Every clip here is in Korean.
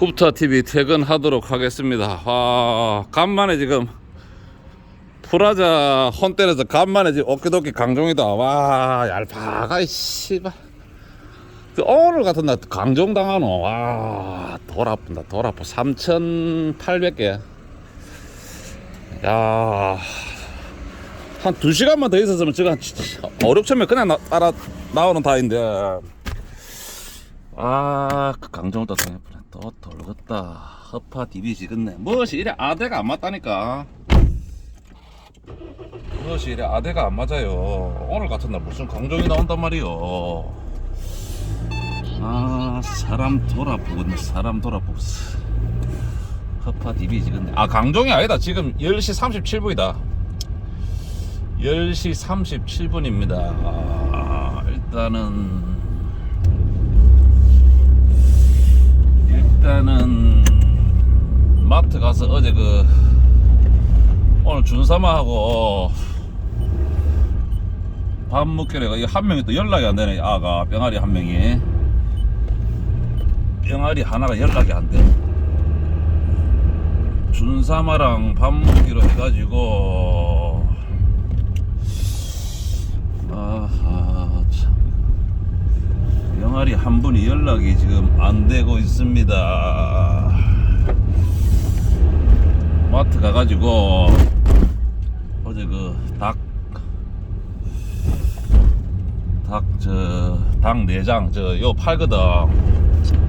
굽타 TV 퇴근하도록 하겠습니다. 와, 간만에 지금 프라자 헌 때려서 간만에 지금 어깨도끼 강종이다. 와, 얄팍아, 씨발. 그 오늘 같은 날 강종 당하노. 와, 돌 아픈다. 돌 아파. 3,800개. 야, 한 2시간만 더 있었으면 지금 한 5, 6천명 그냥 나, 따라 나오는 타인데. 아, 그 강정을 또 당해보네. 또 돌겠다. 허파 디비지 끝네. 무엇이 이래 아대가 안 맞다니까. 무엇이 이래 아대가 안 맞아요. 오늘 같은 날 무슨 강정이 나온단 말이요. 아, 사람 돌아보겠네. 사람 보겠어. 허파 디비지 끝네. 아, 강정이 아니다. 지금 10시 37분이다. 10시 37분입니다. 아, 일단은 일단은 마트 가서 어제 그 오늘 준사마하고 밥 먹기로 해가 한 명이 또 연락이 안 되네 아가 병아리 한 명이 병아리 하나가 연락이 안 돼. 준사마랑 밥 먹기로 해가지고 아하 참 영아리 한 분이 연락이 지금 안 되고 있습니다. 마트 가가지고 어제 그 닭 닭 저 닭 내장 저 요 팔거든.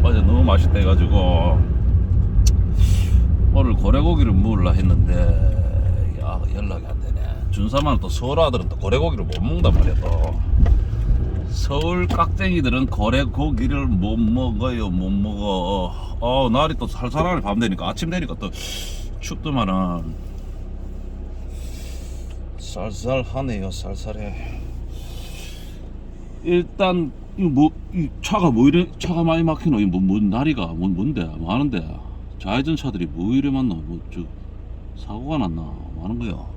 어제 너무 맛있다 해가지고 오늘 고래고기를 먹으려 했는데 야 연락이 안 되네. 준사만 또 서울 아들은 또 고래고기를 못 먹는단 말이야 또. 서울 깍쟁이들은 거래 고기를 못 먹어요 못 먹어. 어 날이 또 살살하네 밤 되니까. 아침 되니까 또 춥더만은. 쌀쌀하네요 쌀쌀해. 일단 이뭐 이 차가 뭐 이래 차가 많이 막히노? 이뭐 뭐, 날이가? 뭐 뭔데? 뭐 하는데? 좌회전 차들이 뭐 이래 많노? 뭐저 사고가 났나? 뭐 하는 거야.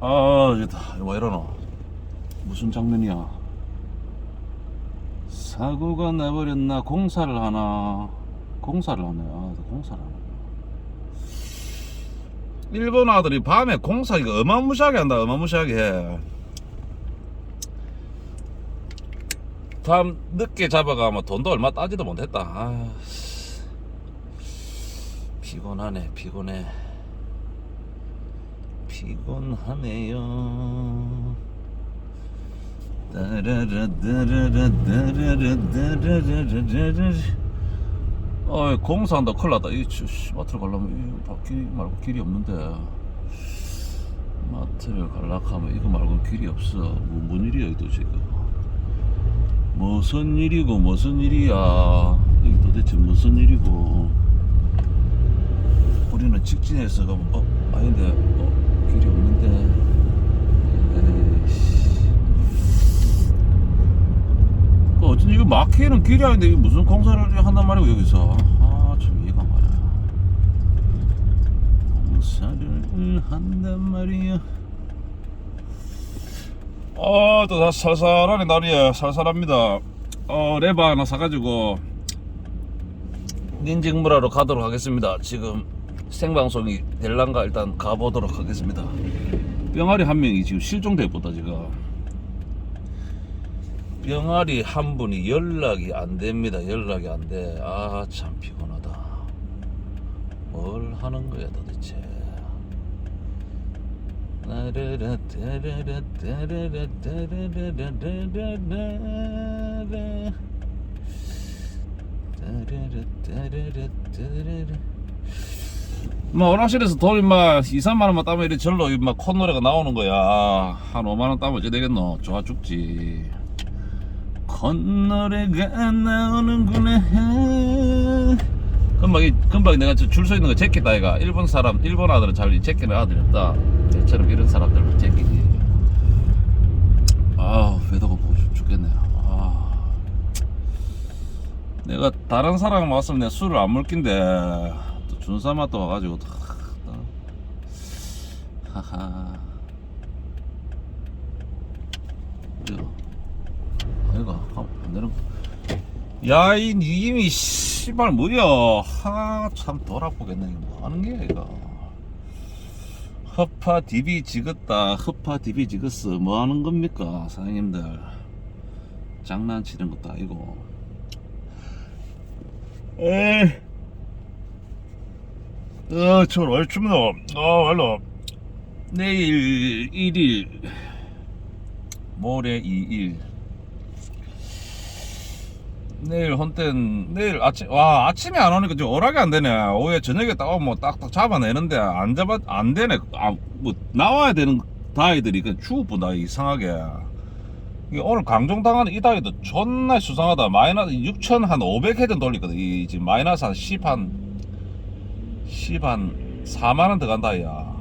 아 이다 왜 이러노 무슨 장면이야? 사고가 나버렸나? 공사를 하나? 공사를 하네. 아, 공사를 하네. 일본 아들이 밤에 공사 이거 어마무시하게 한다. 어마무시하게 해. 밤 늦게 잡아가면 돈도 얼마 따지도 못했다. 아, 피곤하네, 피곤해. 피곤하네요. 어 공사한다. 큰일 났다. 이 씨, 마트를 가려면 이 바퀴 말고 길이 없는데. 마트를 갈락하면 이거 말고 길이 없어. 뭐, 뭔 일이야 이거 지금? 무슨 일이고 무슨 일이야? 이게 도대체 무슨 일이고? 우리는 직진해서 가면 어 아닌데 어 길이 없는데. 에이 그 어쩐지 이거 막히는 길이 아닌데 무슨 공사를 한단 말이고 여기서. 아참 이해가 안 가네. 공사를 한단 말이야. 아또 살살하네 날이야 살살합니다. 어 레바 하나 사가지고 닌직무라로 가도록 하겠습니다. 지금 생방송이 될란가 일단 가보도록 하겠습니다. 병아리 한 명이 지금 실종돼 보다 지금 병아리 한 분이 연락이 안 됩니다. 연락이 안 돼. 아, 참 피곤하다. 뭘 하는 거야 도대체. 뭐 오락실에서 돈 인마 2, 3만 원만 따면 이래 절로 인마 콧노래가 나오는 거야 한 5만 원 따면 어째 되겠노 좋아 죽지 콧노래가 나오는구나. 금방 이 금방 내가 줄 서 있는 거 제끼다 이가. 일본 사람 일본 아들은 잘 제끼는 아들이 없다. 내처럼 이런 사람들 제끼지. 아 배도가 보고 싶 죽겠네. 아. 내가 다른 사람 왔으면 내가 술을 안 먹긴데. 또 준사마 또 와가지고 하하 아이가. 안 되는 거. 야, 이 이미 씨, 씨발 뭐야. 하참 돌아보겠네. 뭐 하는 게야 이거. 허파 디비 지긋다. 허파 디비 지긋어. 뭐 하는 겁니까 사장님들. 장난치는 것도 아니고. 에이. 어, 저왜 춥노? 어, 할로. 내일 1일. 모레 2일 내일 혼땐 내일 아침 와 아침에 안 오니까 좀 오락이 안 되네. 오후에 저녁에 딱 오면 뭐 딱딱 잡아내는데 안 잡아 안 되네. 아 뭐 나와야 되는 다이들이 그 추워보다 이상하게. 오늘 강정 당하는 이 다이도 존나 수상하다. 마이너스 6천 한 500헤드 돌리거든. 이 지금 마이너스 한 10 한 10 한 4만 원 들어간다 야.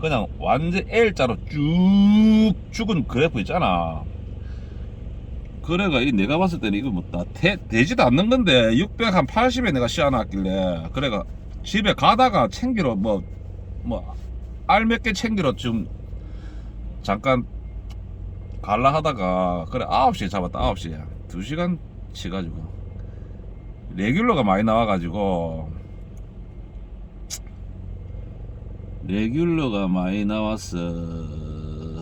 그냥 완전 L자로 쭉 죽은 그래프 있잖아. 그래가 이 내가 봤을 때는 이거 뭐다 되지도 않는 건데 600 한 80에 내가 씌워놨길래 그래가 집에 가다가 챙기러 뭐 뭐 알 몇 개 챙기러 좀 잠깐 갈라 하다가 그래 9시에 잡았다 9시에 2시간 치가지고 레귤러가 많이 나와가지고 레귤러가 많이 나와서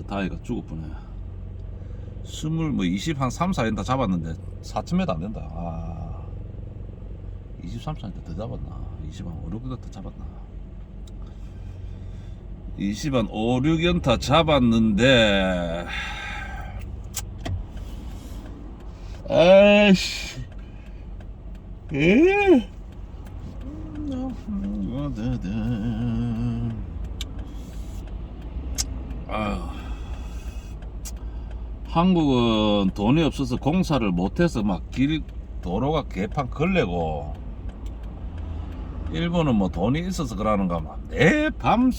다이가 죽었구나. 스물 뭐 20, 한 3, 4인 다 잡았는데 4쯤에도 안 된다. 아. 23, 4인 더 잡았나? 20, 한 5, 6연 더 잡았나? 20, 한 5, 6연타 잡았는데 아이씨 에 아유. 한국은 돈이 없어서 공사를 못해서 막 길 도로가 개판 걸레고 일본은 뭐 돈이 있어서 그러는가 막내밤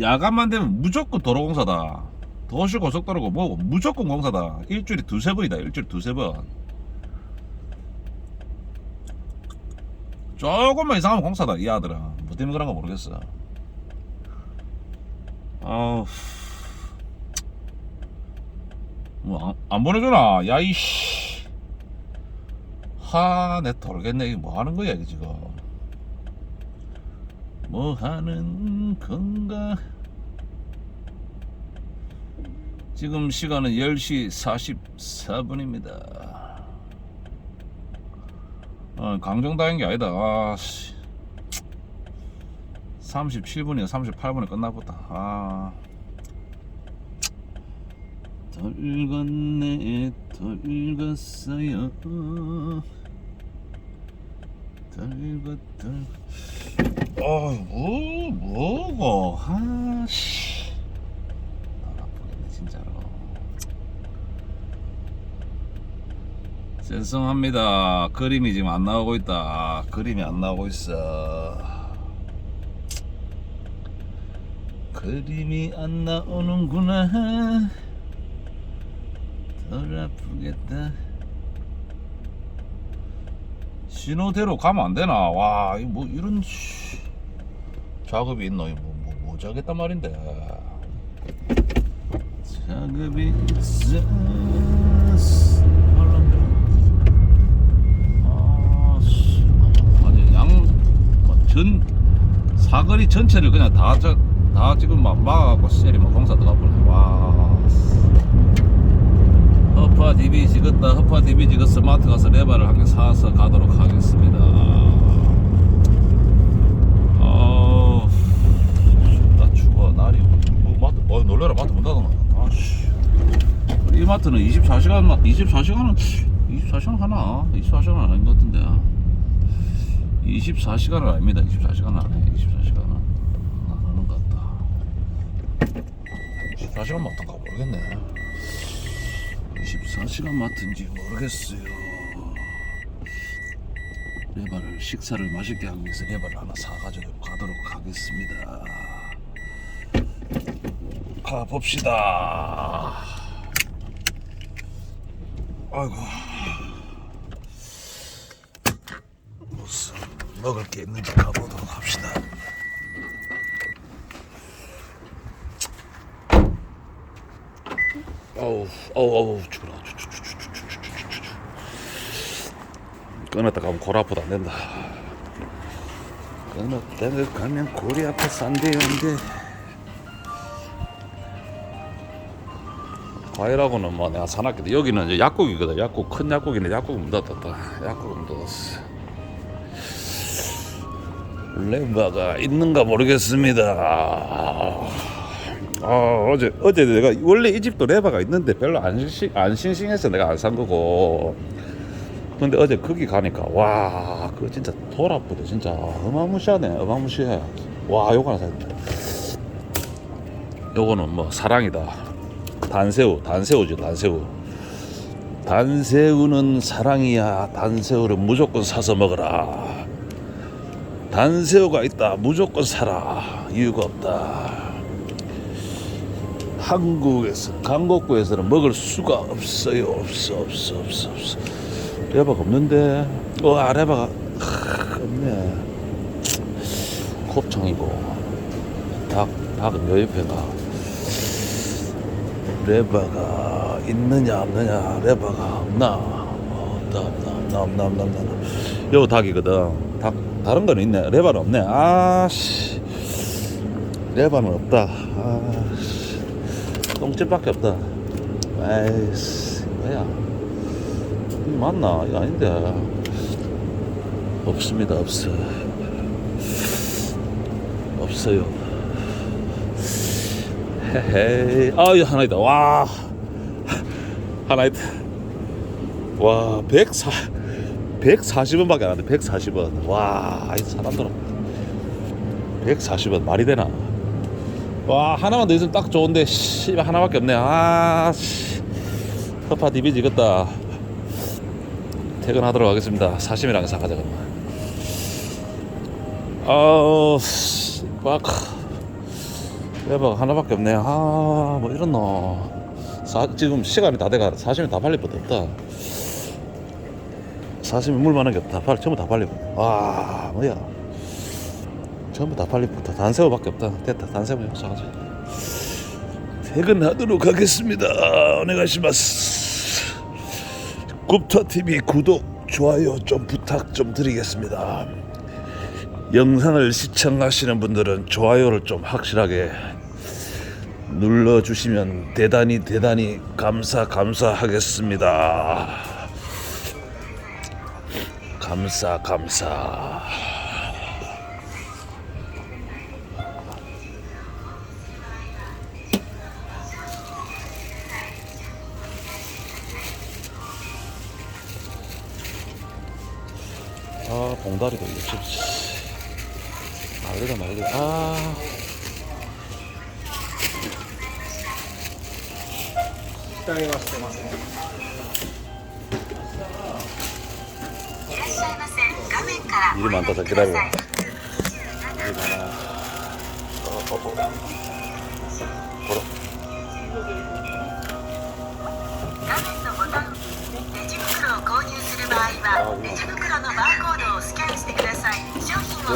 야간만 되면 무조건 도로 공사다. 도시 고속도로고 뭐고 무조건 공사다. 일주일에 두세 번이다. 일주일에 두세 번. 조금만 이상하면 공사다 이 아들은. 뭐 때문에 그런가 모르겠어. 아우 뭐 안 안 보내주나 야 이씨 하 내 돌겠네 이게 뭐 하는 거야 이게 지금 뭐 하는 건가 지금 시간은 10시 44분입니다 어, 강정다인 게 아니다. 아, 씨. 37분이야, 38분에 끝나보다. 아. 덜 건네, 덜 갔어요. 덜 것, 덜. 어, 뭐, 뭐고. 아, 씨. 아, 나쁘겠네, 진짜로. 죄송합니다. 그림이 지금 안 나오고 있다. 그림이 안 나오고 있어. 그림이 안 나오는구나. 덜 아프겠다. 신호대로 가면 안 되나? 와, 이뭐 이런 씨, 작업이 있노? 이거 뭐, 뭐, 뭐 자겠단 말인데. 작업이. 아, 씨. 아니 양전 사거리 전체를 그냥 다, 저, 다 지금 막 막아갖고 세리만 공사 들어가 버네. 와. 허파 DB 지었다. 허파 DB 지거 스마트 가서 레바를 한 개 사서 가도록 하겠습니다. 아, 춥다 추워 날이 뭐 마트 어 놀래라 마트 문 닫아놔. 아씨. 이 마트는 24시간 24시간은 24시간 하나? 24시간 아닌 것 같은데 24시간은 아닙니다 24시간은 안 해. 24시간은 안 하는 것 같다 24시간 마트인가 모르겠네 24시간 마트인지 모르겠어요. 레바를 식사를 맛있게 하기 위해서 레바를 하나 사가지고 가도록 하겠습니다. 가 봅시다. 아이고. 무슨 먹을 게 있는지 가보도록 합시다. 어우 어우 어우 죽어라. 끊었다 가면 골 아프다 안 된다. 끊었다가 가면 골이 아파서 안 돼요 안 돼. 과일하고는 뭐 내가 사놨거든. 여기는 이제 약국이거든. 약국 큰 약국인데 약국 문 닫았다. 약국 문 닫았어. 레바가 있는가 모르겠습니다. 아 어제 어제 내가 원래 이 집도 레바가 있는데 별로 안 싱, 안 싱싱해서 내가 안 산 거고. 근데 어제 거기 가니까 와 그거 진짜 돌 아프다 진짜 어마무시하네 어마무시해. 와 요거 하나 샀다. 요거는 뭐 사랑이다. 단새우 단새우죠 단새우. 단새우는 사랑이야. 단새우를 무조건 사서 먹어라. 단새우가 있다. 무조건 사라. 이유가 없다. 한국에서 강곡구에서는 먹을 수가 없어요. 없어 없어 없어 없어. 레바가 없는데. 와 레바가 크, 없네. 곱창이고 닭 닭은 여 옆에가 레바가 있느냐 없느냐 레바가 없나 어, 없다 없나 없나 없나 없나 없나. 요 닭이거든 닭 다른 거는 있네 레바는 없네 아씨 레바는 없다 아씨 똥집밖에 없다. 아이씨 뭐야. 이거 맞나? 이거 아닌데. 없습니다 없어. 없어요. 헤헤이. 아유 하나 있다. 와. 하나 있다. 와 104, 140원 밖에 안 하는데 140원. 와 이 사람들은 140원 말이 되나 와 하나만 더 있으면 딱 좋은데 씨 하나밖에 없네. 아씨. 허파 디비지겠다. 퇴근하도록 하겠습니다. 사심이랑 사가자 그러면 아우 빡 대박 하나밖에 없네. 아뭐 이렇노. 사, 지금 시간이 다 돼가 사심이 다 팔릴 것도 없다. 사심이 물 많은 게 없다. 팔 전부 다 팔리고. 와 뭐야 전부 다 팔리부터 단새우밖에 없다. 됐다. 단새우 사가자 퇴근하도록 하겠습니다. 오네가시마스 굽터TV 구독 좋아요 좀 부탁 좀 드리겠습니다. 영상을 시청하시는 분들은 좋아요를 좀 확실하게 눌러주시면 대단히 대단히 감사 감사하겠습니다. 감사 감사. 아 봉다리도 이거 좀 말리다 말리 아 일이 많다 자 기다려 일이 많아 어, 어, 어. 걸어 画商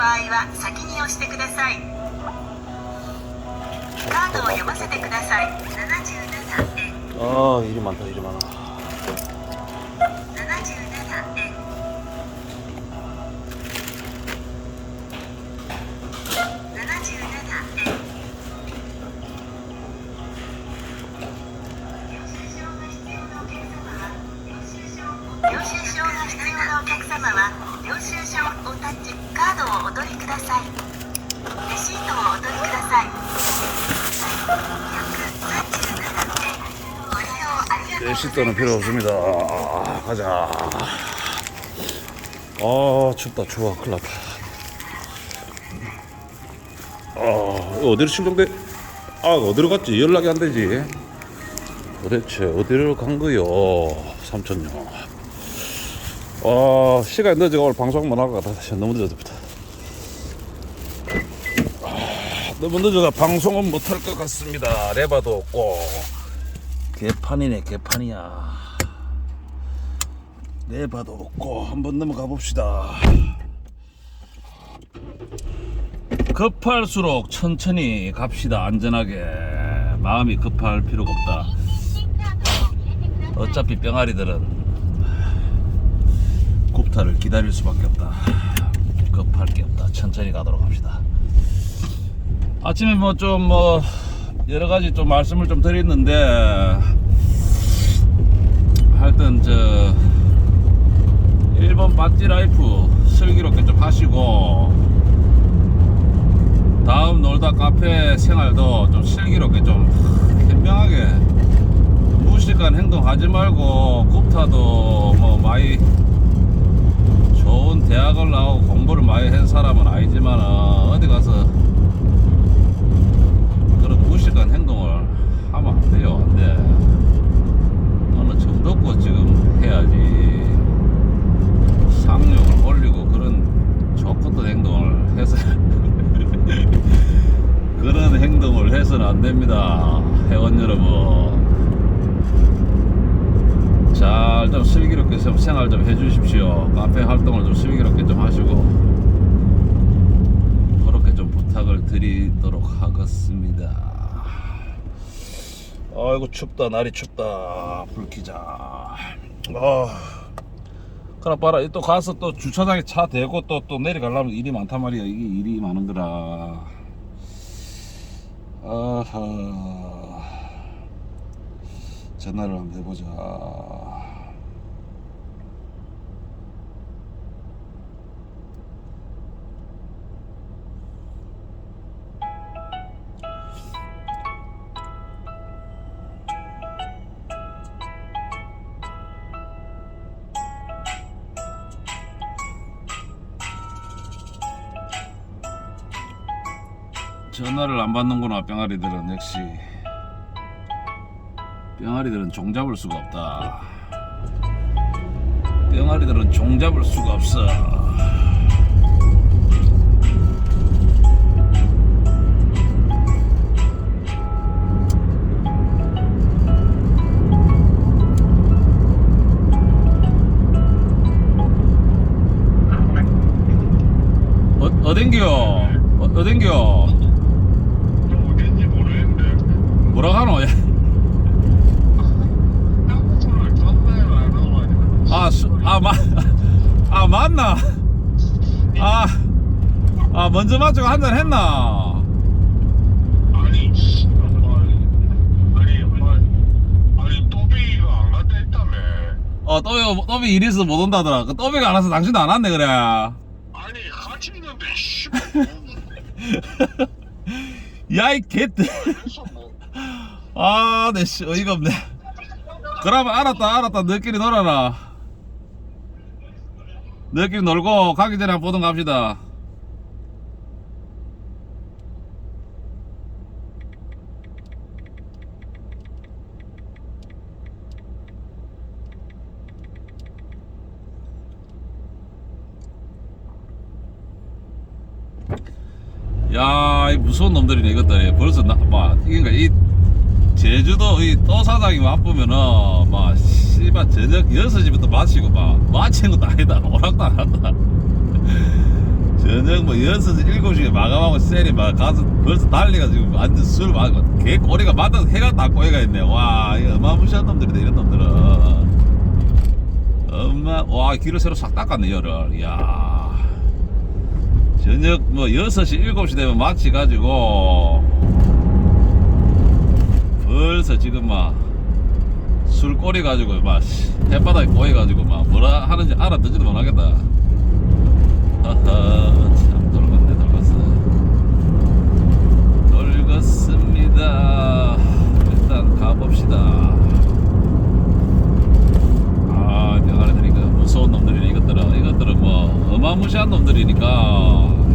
場合は先に押してくださいカードを読ませてください77円 아 일이 많다 일이 많아 식도는 필요 없습니다. 아, 가자. 아, 춥다, 추워. 큰일 났다. 아, 어디로 실종돼? 아, 어디로 갔지? 연락이 안 되지. 도대체 어디로 간 거요? 삼촌요. 아, 시간이 늦어. 오늘 방송 못 하고 가다. 너무 늦어졌다. 아, 너무 늦어서 방송은 못 할 것 같습니다. 레바도 없고. 개판이네 개판이야. 레바도 없고 한번 넘어가 봅시다. 급할수록 천천히 갑시다 안전하게. 마음이 급할 필요가 없다. 어차피 병아리들은 굽타를 기다릴 수밖에 없다. 급할 게 없다. 천천히 가도록 합시다. 아침에 뭐 좀뭐 여러 가지 좀 말씀을 좀 드렸는데 하여튼 저 일본 바찌 라이프 슬기롭게 좀 하시고 다음 놀다 카페 생활도 좀 슬기롭게 좀 현명하게 무식한 행동 하지 말고 굽타도 뭐 많이 좋은 대학을 나오고 공부를 많이 한 사람은 아니지만 어디 가서 그런 무식한 행동을 하면 안 돼요 안돼 정도껏 지금 해야지. 상용을 올리고 그런 좋것도 행동을 해서. 그런 행동을 해서는 안 됩니다 회원 여러분. 잘 좀 슬기롭게 좀 생활 좀 해주십시오. 카페 활동을 좀 슬기롭게 좀 하시고. 그렇게 좀 부탁을 드리도록 하겠습니다 아이고 춥다. 날이 춥다. 불 켜자. 아. 그래 봐라. 또 가서 또 주차장에 차 대고 또 또 내려가려면 일이 많단 말이야. 이게 일이 많은 거라. 아하. 전화를 한번 해보자 안 받는구나 병아리들은. 역시 병아리들은 종 잡을 수가 없다. 병아리들은 종 잡을 수가 없어. 어, 어딘겨 어, 어딘겨 어딘지 모르겠는데 뭐라 하노 하니까 아, 수, 아, 마, 아, 맞나? 아, 아, 먼저 맞추고 한잔 했나? 아니 씨, 아니 아니 아니 아니 또비가 안 간다 했다며 어, 또비, 또비 일 있어서 못 온다더라. 그 또비가 안 와서 당신도 안 왔네, 그래. 아니 같이 있는데 뭐 야, 이 개, 아, 내 씨, 어이가 없네. 그러면 알았다, 알았다. 너끼리 놀아라. 너끼리 놀고 가기 전에 한번 보던 갑시다. 야, 이 무서운 놈들이네 이것들이. 벌써 나, 막 그러니까 이 제주도 이 또사장이 와보면은 막 씨발 저녁 6시부터 마시고 막 마치는 것도 아니다. 오락도 안 한다. 저녁 뭐 6시 7시에 마감하고 셀이 막 가서 벌써 달리가지고 완전 술 마고 개 꼬리가 맞아서 해가 다 꼬이가 있네. 와, 이 어마무시한 놈들이다 이런 놈들은. 엄마, 와 길을 새로 싹 닦았네 열을. 야. 저녁 뭐 6시 7시 되면 마치 가지고 벌써 지금 막 술 꼬리 가지고 막 씨, 햇바닥에 꼬여 가지고 막 뭐라 하는지 알아듣지도 못하겠다. 하하 참 돌겠네 돌겠어 돌겠습니다 일단 가봅시다 아 병아리들이 그 무서운 놈들이네 이것들은 이것들은 뭐 어마무시한 놈들이니까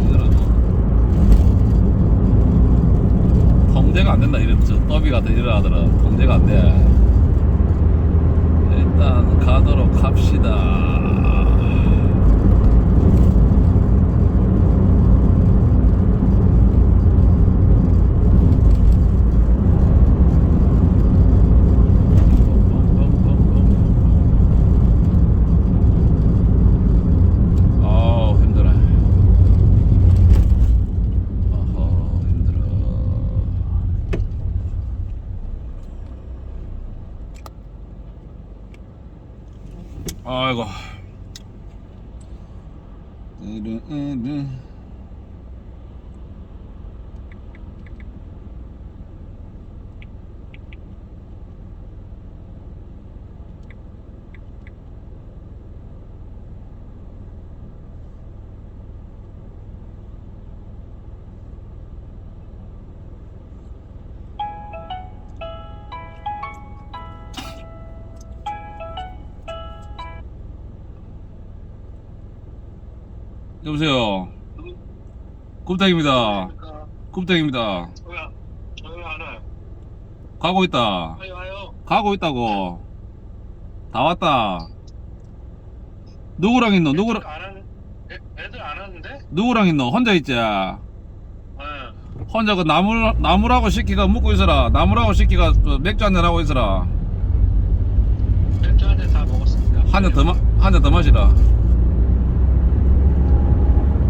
이거는 뭐 통제가 안 된다 이런 저 더비 같은 이런 아들은 통제가 안 돼. 일단 가도록 합시다. 아우 힘들어. 어허 힘들어. 아이고. 굽땡입니다. 굽땡입니다. 뭐야? 저희 안 와요. 가고 있다. 빨리 와요. 가고 있다고. 다 왔다. 누구랑 있노? 누구랑 안 하는? 애, 애들 안 하는데? 누구랑 있노? 혼자 있지. 네. 혼자 그 나무 나무라고 시키가 묵고 있어라. 나무라고 시키가 그 맥주 한잔 하고 있어라. 맥주 한잔 다 먹었습니다. 한 잔 더 마, 한 잔 더 마시라.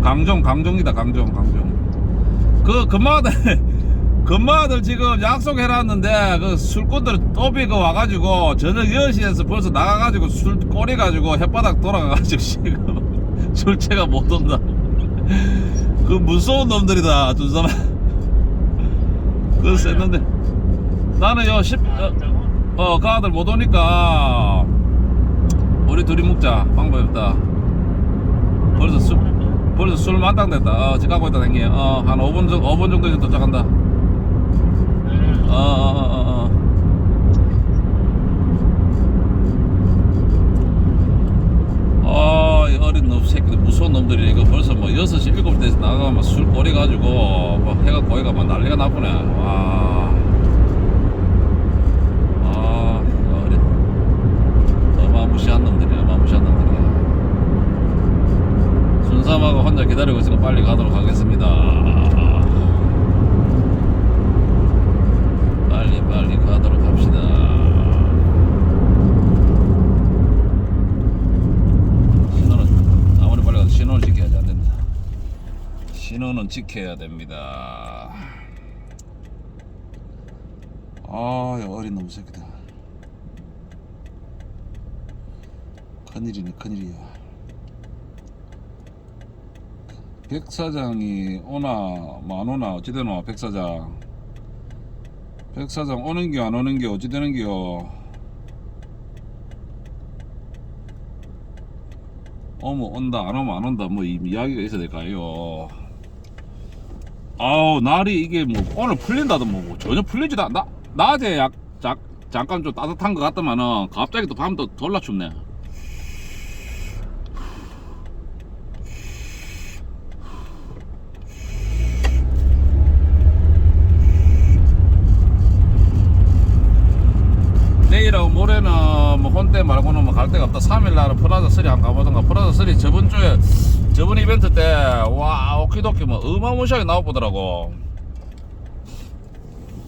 강종, 강종이다, 강종, 강종. 그, 금마들, 금마들 지금 약속해놨는데, 그 술꾼들 또비 그 와가지고, 저녁 10시에서 벌써 나가가지고 술 꼬리가지고 혓바닥 돌아가가지고 지금 술채가 못 온다. 그 무서운 놈들이다, 준삼아. 그거 셌는데. 나는 요, 10, 아, 어? 어, 그 아들 못 오니까 우리 둘이 먹자. 방법이 없다. 벌써 술, 벌써 술 만땅 됐다. 어, 집 가고 있다, 댕기. 어, 한 5분 정도, 5분 정도 이제 도착한다. 네. 어, 어, 어, 어. 아, 이 어린 놈 새끼들, 무서운 놈들이 이거 벌써 뭐 6시, 7시에서 나가면 막술 꼬리 가지고, 뭐 해가 거기가 막 난리가 나보네. 와. 아, 어린. 어마무시한 놈들이야, 어마무시한 놈들이야. 혼자 기다리고 있으니까 빨리 가도록 하겠습니다. 빨리 빨리 가도록 합시다. 신호는 아무리 빨리 가도 신호를 지켜야지 안 된다. 신호는 지켜야 됩니다. 아, 이 어린 놈 새끼들. 큰일이네, 큰일이야. 백 사장이 오나 안 오나 어찌 되노 백 사장. 백 사장 오는겨 안 오는겨 어찌 되는겨. 오면 온다 안 오면 안 온다 뭐이 이야기가 있어야 될까요? 아우 날이 이게 뭐 오늘 풀린다도 뭐고 전혀 풀리지도 않. 나 낮에 약 자, 잠깐 좀 따뜻한 것 같더만은 갑자기 또 밤 또 졸라 춥네. 내일하고 모레는 뭐 혼대 말고는 뭐 갈 데가 없다. 3일 날은 프라자 3 한번 가보던가. 프라자 3 저번 주에 저번 이벤트 때 와 오키도키 뭐 어마무시하게 나와보더라고.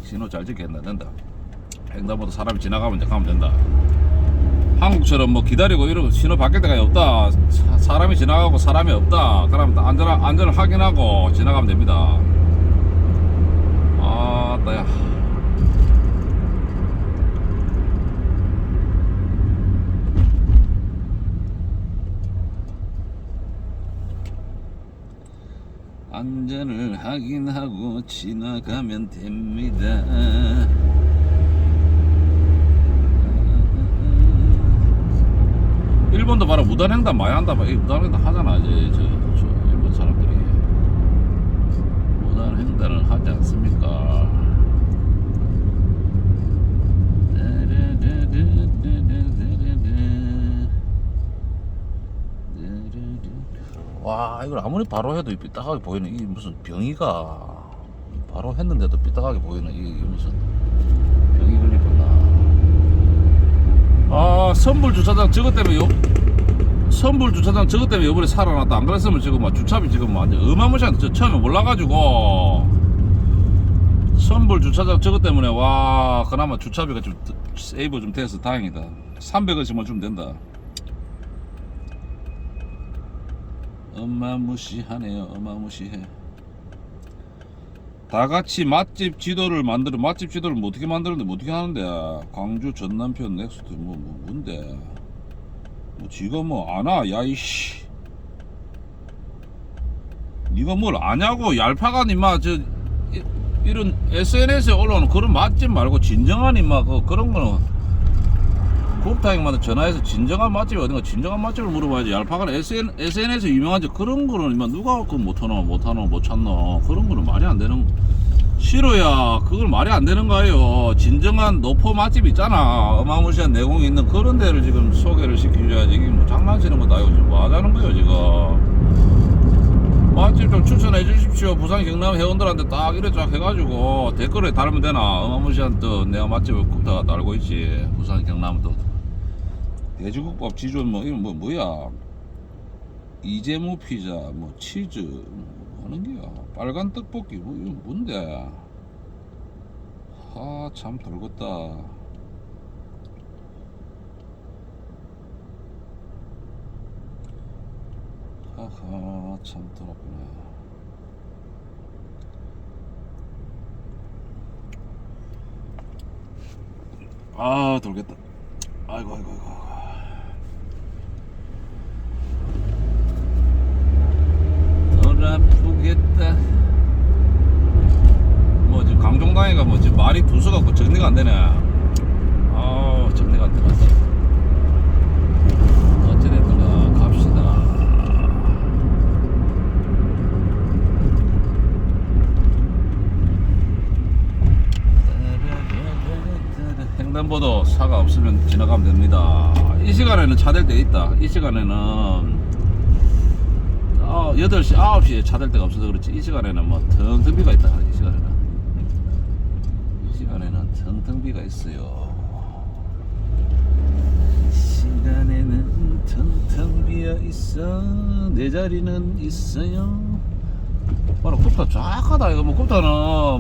신호 잘 지켰나 된다. 횡단보도 사람이 지나가면 이제 가면 된다. 한국처럼 뭐 기다리고 이러고 신호 바뀔 데가 없다. 사- 사람이 지나가고 사람이 없다. 그러면 다 안전 안전을 확인하고 지나가면 됩니다. 아, 따야. 안전을 확인하고 지나가면 됩니다. 일본도 바로 무단횡단 많이 한다. 막 무단횡단 하잖아 이제 저, 저 일본 사람들이 무단횡단을 하지 않습니까? 와와 이걸 아무리 바로 해도 이 삐딱하게 보이는 이 무슨 병이가. 바로 했는데도 삐딱하게 보이는 이 무슨 병이 걸리구나. 아 선불 주차장 저것 때문에 요 선불 주차장 저것 때문에 요번에 살아났다. 안 그랬으면 지금 막 주차비 지금 완전 어마무시한데 저 처음에 몰라가지고. 선불 주차장 저것 때문에 와 그나마 주차비가 좀 세이브 좀 돼서 다행이다. 300원씩만 주면 된다 어마무시하네요. 어마무시해. 다 같이 맛집 지도를 만들어 맛집 지도를 뭐 어떻게 만드는데 뭐 어떻게 하는데? 광주 전남편 넥스트 뭐, 뭐 뭔데? 뭐 지가 뭐 아나? 야이씨. 니가 뭘 아냐고 얄파간 임마. 저 이- 이런 SNS에 올라오는 그런 맛집 말고 진정한 임마. 그 그런 거는 굽타임마다 전화해서 진정한 맛집이 어딘가 진정한 맛집을 물어봐야지. 얄파간 SN, SNS에 유명한지 그런 거는 임마 누가 그 못하노 못하노 못 찾노. 그런 거는 말이 안 되는 싫어야 그걸 말이 안 되는 거예요. 진정한 노포 맛집 있잖아. 어마무시한 내공이 있는 그런 데를 지금 소개를 시켜줘야지. 이게 뭐 장난치는 것도 아니고 지금 뭐 하자는 거예요 지금. 맛집 좀 추천해 주십시오. 부산 경남 회원들한테 딱 이래 쫙 해가지고 댓글에 달면 되나. 어마무시한 또 내가 맛집을 굽다가 달고 있지. 부산 경남 또 돼지국밥 지존 뭐 이런 뭐 뭐야? 이재무 피자 뭐 치즈 뭐 하는 게야? 빨간 떡볶이 뭐 이건 뭔데? 아 참 돌겠다. 하하 참 돌았구나. 아 돌겠다. 아이고 아이고 아이고 아이고. 덜 아프겠다 뭐 지금 강종당이가 뭐 지금 말이 두서 갖고 정리가 안 되네 아 정리가 안 되겠다 어찌됐든 갑시다 횡단보도 차가 없으면 지나가면 됩니다. 이 시간에는 차 될 때 있다. 이 시간에는 어, 8시, 9시에 차될 데가 없어서 그렇지. 이 시간에는 뭐 텅텅 비가 있다. 이 시간에는. 이 시간에는 텅텅 비가 있어요. 이 시간에는 텅텅 비어 있어. 내 자리는 있어요. 바로 굽타 쫙하다 이거 뭐 굽타는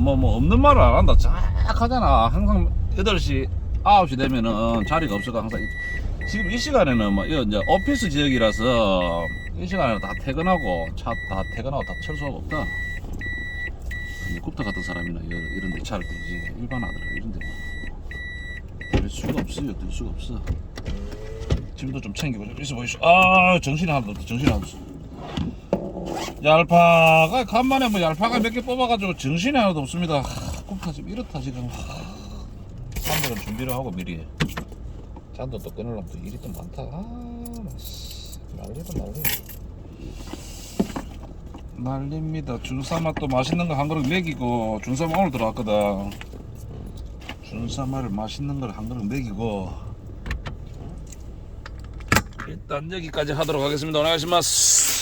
뭐 뭐 없는 말을 안 한다 쫙하잖아 항상 8시 9시 되면은 자리가 없어가 항상 이- 지금 이 시간에는 뭐 이거 이제 오피스 지역이라서 이 시간에는 다 퇴근하고 차 다 퇴근하고 다 철수하고 없다. 굽타 같은 사람이나 이런, 데 차를 대지 일반 아들 이런 데 될 수가 없어요. 될 수가 없어. 짐도 좀 챙기고 좀 있어 보이시오. 아 정신이 하나도 없다. 정신이 하나도 없어. 얄파가 간만에 뭐 얄파가 몇 개 뽑아가지고 정신이 하나도 없습니다. 하, 굽타 지금 이렇다 지금. 사람들은 준비를 하고 미리 또 끊으려면 또 일이 또 많다. 아, 난리다 난리. 난립니다. 준사마 또 맛있는 거 한 그릇 먹이고 준사마 오늘 들어왔거든. 준사마를 맛있는 걸 한 그릇 먹이고 일단 여기까지 하도록 하겠습니다. 오네가시마스.